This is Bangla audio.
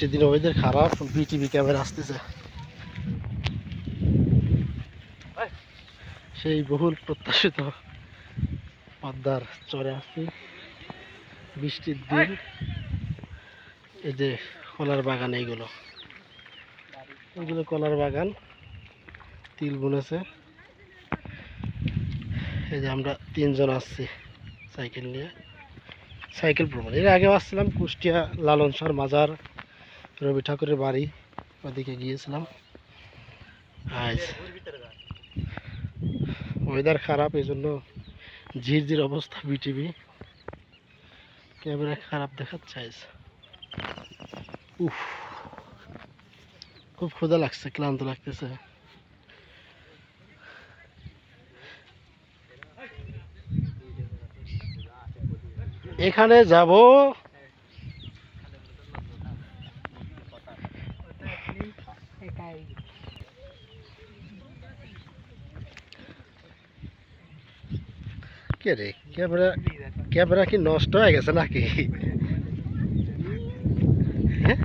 সেদিন ওয়েদার খারাপ বিটিভি ক্যামেরা আসতেছে। সেই বহুল প্রত্যাশিত পদ্মার চরে আসছি বৃষ্টির দিন। এই। যে কলার বাগান এইগুলো। এইগুলো কলার বাগান তিল বুনেছে। এই যে আমরা তিনজন আসছি সাইকেল নিয়ে। সাইকেল ভ্রমণ। এর আগেও আসছিলাম কুষ্টিয়া লালন সার মাজার। রবি ঠাকুরের বাড়ি ওদিকে গিয়েছিলাম। ওয়েদার খারাপ এই জন্য ঝিরঝির অবস্থা বিটিভি। ক্যামেরা খারাপ দেখাচ্ছে আজ। উফ, খুব ক্ষুধা লাগছে, ক্লান্ত লাগতেছে। এখানে যাব কে রে? ক্যামেরা ক্যামেরা কি নষ্ট হয়ে গেছে নাকি? হ্যাঁ